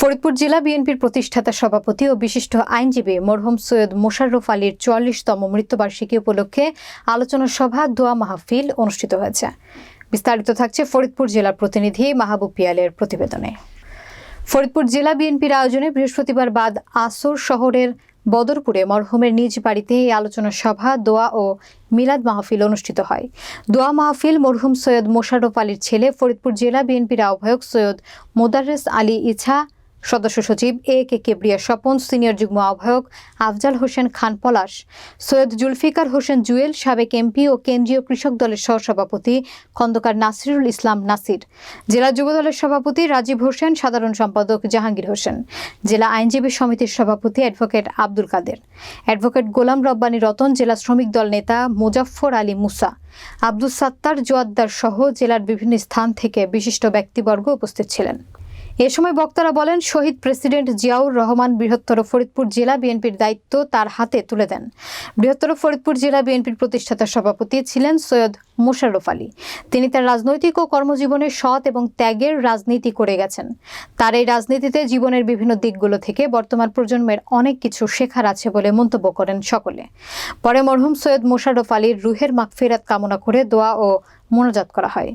ফরিদপুর জেলা বিএনপির প্রতিষ্ঠাতা সভাপতি ও বিশিষ্ট আইনজীবী মরহুম সৈয়দ মোশাররফ আলীর চুয়াল্লিশতম মৃত্যুবার্ষিকী উপলক্ষে আলোচনা সভা, দোয়া মাহফিল অনুষ্ঠিত হয়েছে। বিস্তারিত থাকছে ফরিদপুর জেলার প্রতিনিধি মাহবুব পিয়ালের প্রতিবেদনে। ফরিদপুর জেলা বিএনপির আয়োজনে বৃহস্পতিবার বাদ আসর শহরের বদরপুরে মরহুমের নিজ বাড়িতে এই আলোচনা সভা, দোয়া ও মিলাদ মাহফিল অনুষ্ঠিত হয়। দোয়া মাহফিল মরহুম সৈয়দ মোশাররফ আলীর ছেলে ফরিদপুর জেলা বিএনপির আহ্বায়ক সৈয়দ মোদারেস আলী ইছা সদস্য সচিব এ কে কেবরিয়া স্বপন, সিনিয়র যুগ্ম আহ্বায়ক আফজাল হোসেন খান পলাশ, সৈয়দ জুলফিকার হোসেন জুয়েল, সাবেক এমপি ও কেন্দ্রীয় কৃষক দলের সহসভাপতি খন্দকার নাসিরুল ইসলাম নাসির, জেলা যুব দলের সভাপতি রাজীব হোসেন, সাধারণ সম্পাদক জাহাঙ্গীর হোসেন, জেলা আইনজীবী সমিতির সভাপতি অ্যাডভোকেট আব্দুল কাদের, অ্যাডভোকেট গোলাম রব্বানী রতন, জেলা শ্রমিক দল নেতা মুজাফফর আলী মুসা আব্দুল সাত্তার জোয়াদ্দার সহ জেলার বিভিন্ন স্থান থেকে বিশিষ্ট ব্যক্তিবর্গ উপস্থিত ছিলেন। এ সময় বক্তারা বলেন, শহীদ প্রেসিডেন্ট জিয়াউর রহমান বৃহত্তর ফরিদপুর জেলা বিএনপির দায়িত্ব তার হাতে তুলে দেন। বৃহত্তর ফরিদপুর জেলা বিএনপির প্রতিষ্ঠাতা সভাপতি ছিলেন সৈয়দ মোশাররফ আলী। তিনি তার রাজনৈতিক ও কর্মজীবনে সৎ এবং ত্যাগের রাজনীতি করে গেছেন। তার এই রাজনীতিতে জীবনের বিভিন্ন দিকগুলো থেকে বর্তমান প্রজন্মের অনেক কিছু শেখার আছে বলে মন্তব্য করেন সকলে। পরে মরহুম সৈয়দ মোশাররফ আলীর রুহের মাগফিরাত কামনা করে দোয়া ও মোনাজাত করা হয়।